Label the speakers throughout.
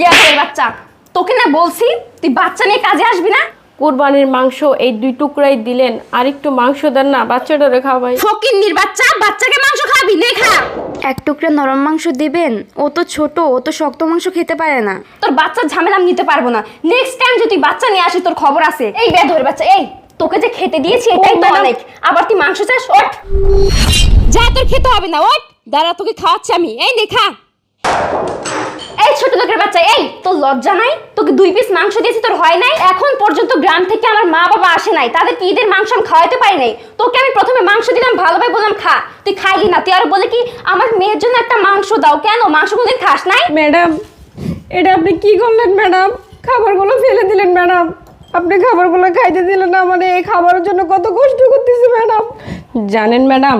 Speaker 1: গ্যাসের বাচ্চা। তোকে না বলছি তুই বাচ্চা নিয়ে কাজে আসবি না?
Speaker 2: কোরবানির মাংস এই দুই টুকরাই দিলেন আর একটু মাংস দেন না বাচ্চাটারে খাওয়াই
Speaker 1: ফকিন্নির বাচ্চা বাচ্চাকে মাংস খাবি নে খা।
Speaker 3: এক টুকরা নরম মাংস দিবেন ও তো ছোট ও তো শক্ত মাংস খেতে পারে না।
Speaker 1: তোর বাচ্চার ঝামেলা আমি নিতে পারব না। নেক্সট টাইম যদি বাচ্চা নিয়ে আসি তোর খবর আছে। এই বেধর বাচ্চা এই তোকে যে খেতে দিয়েছি এটাই তো অনেক। আবার তুই মাংস চাস ওঠ। যা তোর খেতে হবে না ওঠ। দাঁড়া তোকে খাওয়াচ্ছি আমি। এই নে খা। এই ছোট লোকের বাচ্চা। এই, তোর লজ্জা নাই? তোকে দুই পিস মাংস দিয়েছি, তোর হয় নাই? এখন পর্যন্ত গ্রাম থেকে আমার মা বাবা আসে নাই। তাদের কি ঈদের মাংস আমি খাওয়াতে পারি নাই? তোকে আমি প্রথমে মাংস দিলাম, ভালোভাবে বললাম, খা, তুই খাইলি না। তুই আর বলে কি, আমার মেয়ের জন্য একটা মাংস দাও। কেন? মাংস কোনদিন খাস নাই?
Speaker 2: ম্যাডাম, এটা আপনি কি করলেন, ম্যাডাম? খাবারগুলো ফেলে দিলেন, ম্যাডাম। আপনি খাবারগুলো খাইতে দিলেন না মানে এই খাবারের জন্য কত কষ্ট করতেছি, ম্যাডাম। জানেন, ম্যাডাম,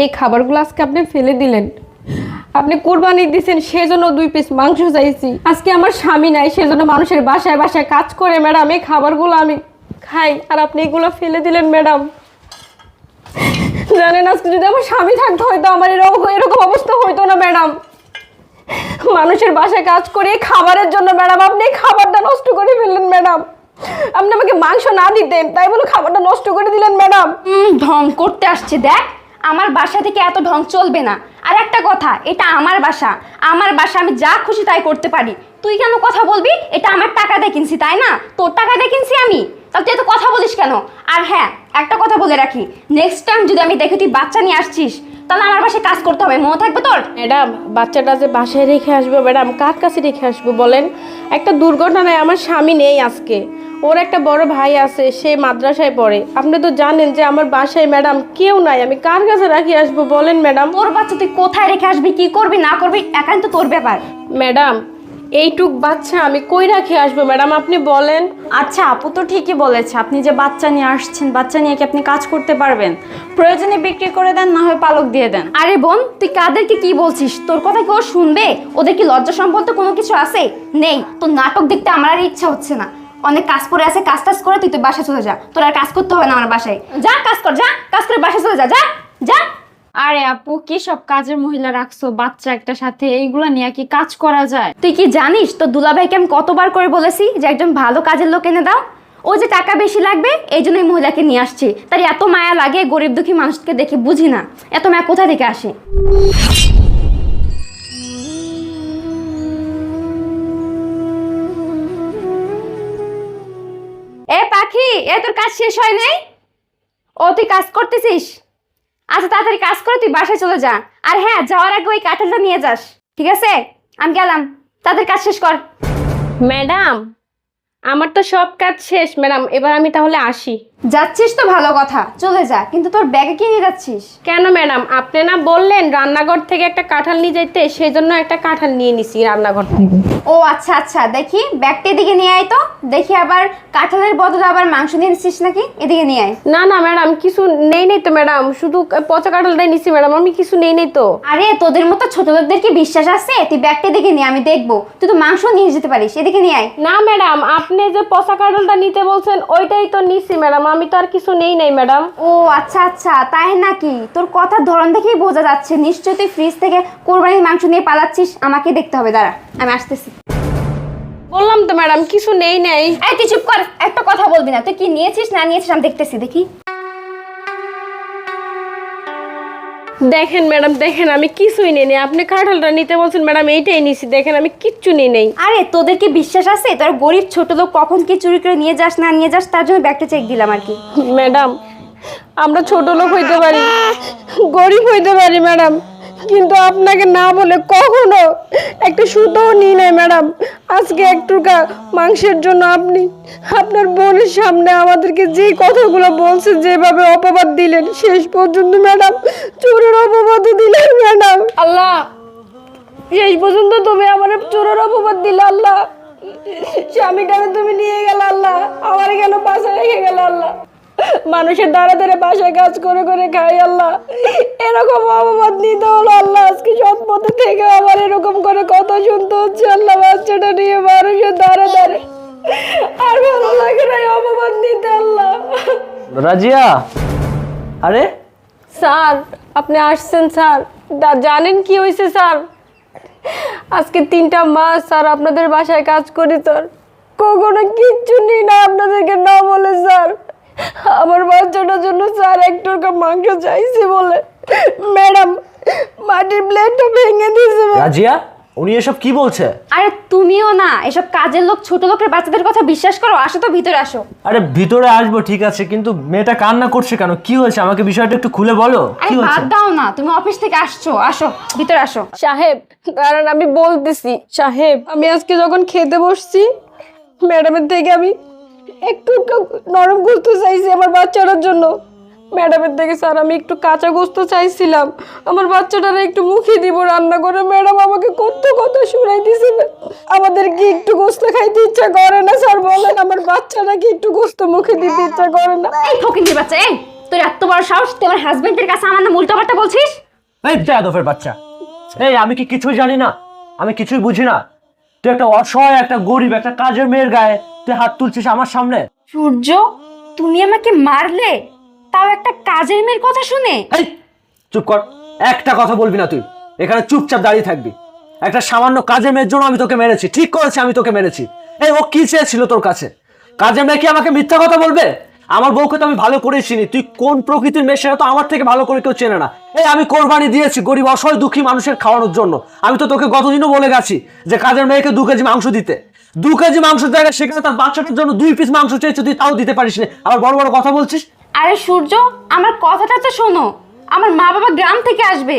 Speaker 2: এই খাবারগুলো আজকে আপনি ফেলে দিলেন। আপনি কুরবানি দিয়েছেন সেজন্য দুই পিস মাংস চাইছি। আজকে আমার স্বামী নাই, সেজন্য মানুষের বাসায় বাসায় কাজ করে ম্যাডাম, এই খাবারগুলো আমি খাই। আর আপনি এগুলো ফেলে দিলেন ম্যাডাম। জানেন, আজকে যদি আমার স্বামী থাকতো, হয়তো আমার এরকম এরকম অবস্থা হইতো না ম্যাডাম। মানুষের বাসায় কাজ করে খাবারের জন্য ম্যাডাম, আপনি খাবারটা নষ্ট করে ফেললেন ম্যাডাম। আপনি আমাকে মাংস না দিতেন, তাই বলে খাবারটা নষ্ট করে দিলেন ম্যাডাম।
Speaker 1: ঢং করতে আসছে, দেখ। আমার বাসা থেকে এত ঢং চলবে না। আর একটা কথা, এটা আমার বাসা। আমার বাসা আমি যা খুশি তাই করতে পারি। তুই কেন কথা বলবি? এটা আমার টাকা দিয়ে কিনছি, তাই না? তোর টাকা দিয়ে কিনছি আমি? তাহলে তুই এত কথা বলিস কেন? আর হ্যাঁ একটা কথা বলে রাখি। নেক্সট টাইম যদি আমি দেখে তুই বাচ্চা নিয়ে আসছিস তাহলে আমার বাসায় কাজ করতে হবে মনে থাকবে তোর?
Speaker 2: ম্যাডাম বাচ্চাটা যে বাসায় রেখে আসব ম্যাডাম কার কাছে রেখে আসব বলেন? একটা দুর্ঘটনায় আমার স্বামী নেই আজকে। ওর একটা বড় ভাই আছে সে মাদ্রাসায় পড়ে। আপনি তো জানেন যে আমার বাসায় ম্যাডাম কেউ নাই। আমি কার কাছে রাখি আসব বলেন ম্যাডাম?
Speaker 1: ওর বাচ্চা তুই কোথায় রেখে আসবি কি করবি না করবি একান্ত তোর ব্যাপার।
Speaker 2: ম্যাডাম এইটুক বাচ্চা আমি কই রাখে আসব ম্যাডাম আপনি বলেন।
Speaker 4: আচ্ছা আপু তো ঠিকই বলেছে। আপনি যে বাচ্চা নিয়ে আসছেন বাচ্চা নিয়ে কি আপনি কাজ করতে পারবেন? প্রয়োজনে বিক্রি করে দেন না হয় পালক দিয়ে দেন।
Speaker 1: আরে বোন তুই কাদেরকে কি বলছিস? তোর কথা কেউ শুনবে? ওদের কি লজ্জা সম্পর্কে কোনো কিছু আছে? নেই তোর নাটক দেখতে আমার আর ইচ্ছা হচ্ছে না। অনেক কাজ পড়ে আছে কাজ টাজ করে তুই তো বাসায় চলে যা। তোর আর কাজ করতে হবে না আমার বাসায়। যা কাজ কর যা কাজ করে বাসায় চলে যা যা যা।
Speaker 4: আরে আপু, কি সব কাজের মহিলা রাখছো? বাচ্চা একটা সাথে, এইগুলা নিয়ে কি কাজ করা যায়?
Speaker 1: তুই কি জানিস? তো দুলাভাইকে আমি কতবার করে বলেছি যে একজন ভালো কাজের লোক এনে দাও? ও যে টাকা বেশি লাগবে এই জন্য এই মহিলাকে নিয়ে আসছি। তার এত মায়া লাগে, গরিব দুঃখী মানুষকে দেখে বুঝি না। এত মায়া কোথা থেকে আসে? এ পাখি, এ তোর কাজ শেষ হয় নাই? ও, তুই কাজ করতেছিস? আচ্ছা তাড়াতাড়ি কাজ করে, তুই বাসায় চলে যা। আর হ্যাঁ যাওয়ার আগে ওই কাঁঠালটা নিয়ে যাস, ঠিক আছে? আমি গেলাম। তাদের কাজ শেষ কর।
Speaker 2: ম্যাডাম, আমার তো সব কাজ শেষ, ম্যাডাম, এবার আমি তাহলে আসি।
Speaker 1: যাচ্ছিস তো ভালো কথা চলে যা কিন্তু তোর ব্যাগে কি নিয়ে যাচ্ছিস?
Speaker 2: কেন ম্যাডাম? আপনি না বললেন রান্নাঘর থেকে একটা কাঁঠাল নিয়ে যাইতে সেই জন্য একটা কাঁঠাল নিয়ে নিছি রান্নাঘর থেকে।
Speaker 1: ও আচ্ছা আচ্ছা দেখি ব্যাগটা এদিকে নিয়ে আয় তো দেখি আবার কাঁঠালের বদলে আবার মাংস নিয়ে নিচ্ছিস নাকি? এদিকে নিয়ে আয়।
Speaker 2: না না ম্যাডাম কিছু নেই নেই তো ম্যাডাম শুধু পচা কাঁঠালটাই নিছি ম্যাডাম আমি কিছু নেই নেই তো।
Speaker 1: আরে তোদের মতো ছোট লোকদের কি বিশ্বাস আছে? তুই ব্যাগটা এদিকে নিয়ে আমি দেখব। তুই তো মাংস নিয়ে যেতে পারিস এদিকে নিয়ে আয়।
Speaker 2: না ম্যাডাম আপনি যে পচা কাঁঠালটা নিতে বলছেন ওইটাই তো নিছি ম্যাডাম আমি তো আর কিছু নেই নাই ম্যাডাম।
Speaker 1: ও আচ্ছা আচ্ছা তাই নাকি? তোর কথার ধরন দেখেই বোঝা যাচ্ছে। নিশ্চয়ই তুই ফ্রিজ থেকে কোরবানির মাংস নিয়ে পালাচ্ছিস। আমাকে দেখতে হবে দাঁড়া আমি আসতেছি।
Speaker 2: বললাম তো ম্যাডাম কিছু নেই নাই।
Speaker 1: এই তুই চুপ কর একটা কথা বলবি না। তুই কি নিয়েছিস না নিয়েছিস আমি দেখতেছি দেখি।
Speaker 2: দেখেন ম্যাডাম দেখেন আমি কিছুই নেই নেই। আপনি কাঁঠালটা নিতে বলছেন ম্যাডাম এইটাই নিছি। দেখেন আমি কিচ্ছু নেই নেই।
Speaker 1: আরে তোদের কি বিশ্বাস আছে? তোর গরিব ছোট লোক কখন কি চুরি করে নিয়ে যাস না নিয়ে যাস তার জন্য ব্যাগটা চেক দিলাম আর কি।
Speaker 2: ম্যাডাম আমরা ছোট লোক হইতে পারি। গরিব হইতে পারি ম্যাডাম। কিন্তু আপনাকে না বলে কখনো একটা সুতোও নিই নাই, ম্যাডাম। আজকে একটু কা- মাংসের জন্য আপনি, আপনার বোনের সামনে আমাদেরকে যে কথাগুলো বলছেন যেভাবে অপবাদ দিলেন, শেষ পর্যন্ত, ম্যাডাম, চোরের অপবাদও দিলেন, ম্যাডাম। আল্লাহ, শেষ পর্যন্ত তুমি আমার চোরের অপবাদ দিলে, আল্লাহ। স্বামীটাকে তুমি নিয়ে গেলে, আল্লাহ। আমার কেন পাশে রেখে গেল, আল্লাহ? মানুষের দ্বারা দ্বারা বাসায় কাজ করে করে খাই আল্লাহ। এরকম অপবাদ নিতে হলো আল্লাহ আজকে সৎ পথে থেকে আবার এরকম করে কথা শুনতে হচ্ছে আল্লাহ বাচ্চাটা নিয়ে মানুষের দ্বারা দ্বারে আর ভালো লাগে না অপবাদ নিতে আল্লাহ।
Speaker 5: রাজিয়া? আরে?
Speaker 2: স্যার আপনি আসছেন স্যার। জানেন কি হয়েছে স্যার? আজকে তিনটা মাস স্যার আপনাদের বাসায় কাজ করি স্যার। কখনো কিচ্ছু নিই না আপনাদেরকে না বলে স্যার। আমার বাচ্চাটার জন্য স্যার এক টাকা মাংস চাইছি বলে। ম্যাডাম মাটির প্লেটটা ভেঙে দিয়েছে
Speaker 5: রাজিয়া উনি এসব কি বলছে?
Speaker 1: আরে তুমিও না এসব কাজের লোক ছোট লোকের বাচ্চাদের কথা বিশ্বাস করো আসো তো ভিতরে আসো।
Speaker 5: আরে ভিতরে আসব ঠিক আছে কিন্তু মেয়েটা কান্না করছে কেন? কি হয়েছে? আমাকে বিষয়টা একটু খুলে বলো।
Speaker 1: আরে
Speaker 5: কি হয়েছে?
Speaker 1: বাদ দাও না তুমি অফিস থেকে আসছো আসো ভিতরে আসো।
Speaker 2: সাহেব কারণ আমি বলতেছি। সাহেব আমি আজকে যখন খেতে বসছি ম্যাডামের থেকে আমি একটু একটু নরম গোস্ত চাইছি আমার বাচ্চাটার জন্য। ম্যাডামের থেকে স্যার আমি একটু কাঁচা গোস্ত চাইছিলাম। আমার বাচ্চাটার একটু মুখে দিব রান্না করে ম্যাডাম আমাকে কত কথা শুনাই দিয়েছিল আমাদের কি একটু গোস্ত খাইতে ইচ্ছা করে না স্যার বলেন। আমার বাচ্চাটা কি একটু গোস্ত মুখে দিতে ইচ্ছা করে না।
Speaker 1: এই ফকিন্দির বাচ্চা এই! তোর এত বড় সাহস তুই আমার হাজবেন্ডের কাছে আমার নাম উল্টোপাল্টা বলছিস?
Speaker 5: এই যাদবের বাচ্চা। এই আমি কি কিছুই জানি না? আমি কিছুই বুঝি না। তুই একটা অসহায় একটা গরিব একটা কাজের মেয়ের গায়ে তুই হাত তুলছিস আমার সামনে?
Speaker 1: সূর্য তুমি আমাকে মারলে? তাও একটা কাজের মেয়ের কথা শুনে?
Speaker 5: এই চুপ কর। একটা কথা বলবি না তুই। এখানে চুপচাপ দাঁড়িয়ে থাকবি। একটা সামান্য কাজের মেয়ের জন্য আমি তোকে মেরেছি। ঠিক করেছি আমি তোকে মেরেছি। এই ও কি চেয়েছিল তোর কাছে? কাজের মেয়ে কি আমাকে মিথ্যা কথা বলবে? আমার বউকে তো আমি ভালো করেই চিনি। তুই কোন প্রকৃতির মেয়ে সেটা তো আমার থেকে ভালো করে কেউ চেনে না। এই আমি কোরবানি দিয়েছি গরিব অসহায় দুঃখী মানুষের খাওয়ানোর জন্য। আমি তো তোকে গতদিনও বলে গেছি যে কাজের মেয়েকে দু কেজি মাংস দিতে। দু কেজি মাংস জায়গায় সেখানে তার বাচ্চাটার জন্য দুই পিস মাংস চেয়েছে তুই তাও দিতে পারিস না। আবার বড় বড় কথা বলছিস?
Speaker 1: আরে সূর্য আমার কথাটা তো শোনো। আমার মা বাবা গ্রাম থেকে আসবে।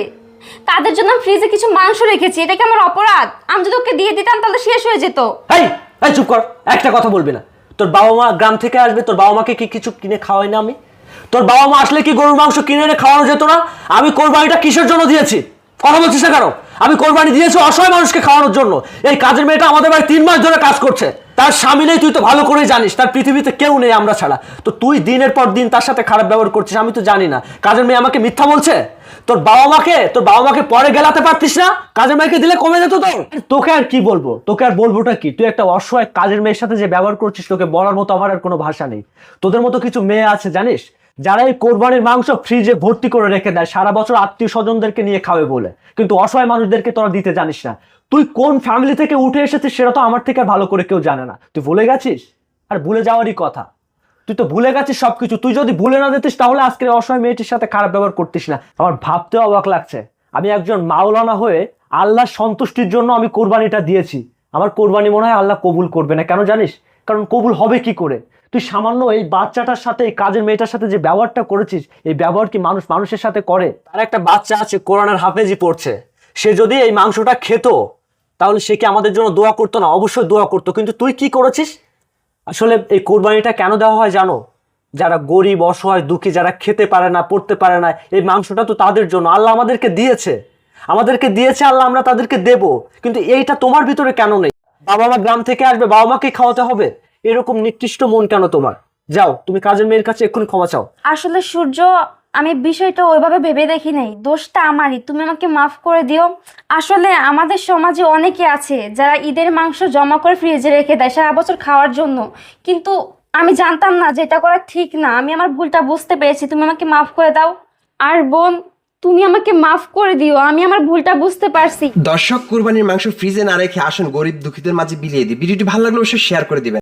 Speaker 1: তাদের জন্য আমি ফ্রিজে কিছু মাংস রেখেছি। এটা কি আমার অপরাধ? আমি যদি ওকে দিয়ে দিতাম তাহলে শেষ হয়ে যেত।
Speaker 5: এই এই চুপ কর। একটা কথা বলবি না। তোর বাবা মা গ্রাম থেকে আসবে, তোর বাবা মাকে কি কিছু কিনে খাওয়াই না আমি? তোর বাবা মা আসলে কি গরুর মাংস কিনে এনে খাওয়ানো যেত না? আমি কোরবানিটা কিসের জন্য দিয়েছি? কথা বলছিস কেন? আমি কোরবানি দিয়েছি অসহায় মানুষকে খাওয়ানোর জন্য। এই কাজের মেয়েটা আমাদের বাড়ি তিন মাস ধরে কাজ করছে। তার স্বামী নেই, তুই তো ভালো করে জানিস, তার পৃথিবীতে কেউ নেই আমরা ছাড়া। তো তুই দিনের পর দিন তার সাথে খারাপ ব্যবহার করছিস, আমি তো জানি না। কাজের মেয়ে আমাকে মিথ্যা বলছে? তোর বাবা মাকে, তোর বাবা মাকে পরে গেলাতে পারতিস না? কাজের মেয়েকে দিলে কমে যেত তো তোকে আর কি বলব? তোকে আর বলবোটা কি? তুই একটা অসহায় কাজের মেয়ের সাথে যে ব্যবহার করছিস, তোকে বলার মতো আমার আর কোনো ভাষা নেই। তোদের মতো কিছু মেয়ে আছে, জানিস? যারা এই কোরবানির মাংস ফ্রিজে ভর্তি করে রেখে দেয়, সারা বছর আত্মীয় স্বজনদেরকে নিয়ে খাবে বলে। কিন্তু অসহায় মানুষদেরকে তোরা দিতে জানিস না। তুই কোন ফ্যামিলি থেকে উঠে এসেছিস সেটা তো আমার থেকে ভালো করে কেউ জানে না। তুই ভুলে গেছিস? আর ভুলে যাওয়ারই কথা। তুই তো ভুলে গেছিস সবকিছু। তুই যদি ভুলে না যেতিস তাহলে আজকের অসহায় মেয়েটির সাথে খারাপ ব্যবহার করতিস না। আমার ভাবতেও অবাক লাগছে। আমি একজন মাওলানা হয়ে আল্লাহর সন্তুষ্টির জন্য আমি কোরবানিটা দিয়েছি। আমার কোরবানি মনে হয় আল্লাহ কবুল করবে না। কেন জানিস? কারণ কবুল হবে কি করে? তুই সামান্য এই বাচ্চাটার সাথে, এই কাজের মেয়েটার সাথে যে ব্যবহারটা করেছিস, এই ব্যবহার কি মানুষ মানুষের সাথে করে? তার একটা বাচ্চা আছে, কোরআনের হাফেজি পড়ছে। সে যদি এই মাংসটা খেত, তাহলে সে কি আমাদের জন্য দোয়া করতো না? অবশ্যই দোয়া করতো। কিন্তু তুই কি করেছিস? আসলে এই কোরবানিটা কেন দেওয়া হয় জানো? যারা গরিব, অসহায়, দুঃখী, যারা খেতে পারে না, পড়তে পারে না, এই মাংসটা তো তাদের জন্য। আল্লাহ আমাদেরকে দিয়েছে। আমাদেরকে দিয়েছে, আল্লাহ আমরা তাদেরকে দেব। কিন্তু এইটা তোমার ভিতরে কেন নেই? বাবা মা গ্রাম থেকে আসবে, বাবা মাকে খাওয়াতে হবে? এরকম নিকৃষ্ট মন কেন তোমার? যাও তুমি কাজের মেয়ের কাছে এক্ষুনি ক্ষমা চাও।
Speaker 3: আসলে সূর্য আমি বিষয়টা ওইভাবে ভেবে দেখি নাই। দোষটা আমারই। তুমি আমাকে মাফ করে দিও। আসলে আমাদের সমাজে অনেকে আছে যারা ঈদের মাংস জমা করে ফ্রিজে রেখে দেয় সারা বছর খাওয়ার জন্য। কিন্তু আমি জানতাম না যে এটা করা ঠিক না। আমি আমার ভুলটা বুঝতে পেরেছি। তুমি আমাকে মাফ করে দাও। আর বোন তুমি আমাকে মাফ করে দিও। আমি আমার ভুলটা বুঝতে পারছি।
Speaker 6: দর্শক কুরবানির মাংস ফ্রিজে না রেখে আসুন গরিব দুঃখীদের মাঝে বিলিয়ে দিই। ভিডিওটি ভালো লাগলে অবশ্যই শেয়ার করে দিবেন।